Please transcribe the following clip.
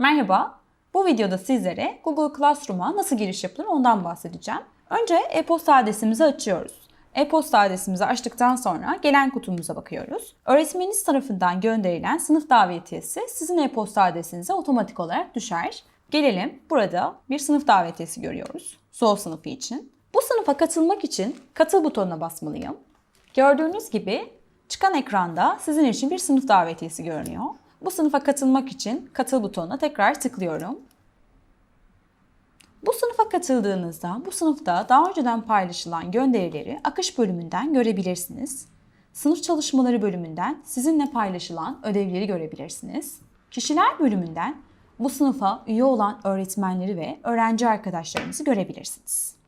Merhaba, bu videoda sizlere Google Classroom'a nasıl giriş yapılır ondan bahsedeceğim. Önce e-posta adresimizi açıyoruz. E-posta adresimizi açtıktan sonra gelen kutumuza bakıyoruz. Öğretmeniniz tarafından gönderilen sınıf davetiyesi sizin e-posta adresinize otomatik olarak düşer. Gelelim burada bir sınıf davetiyesi görüyoruz. Sol sınıfı için. Bu sınıfa katılmak için katıl butonuna basmalıyım. Gördüğünüz gibi çıkan ekranda sizin için bir sınıf davetiyesi görünüyor. Bu sınıfa katılmak için katıl butonuna tekrar tıklıyorum. Bu sınıfa katıldığınızda bu sınıfta daha önceden paylaşılan gönderileri akış bölümünden görebilirsiniz. Sınıf çalışmaları bölümünden sizinle paylaşılan ödevleri görebilirsiniz. Kişiler bölümünden bu sınıfa üye olan öğretmenleri ve öğrenci arkadaşlarınızı görebilirsiniz.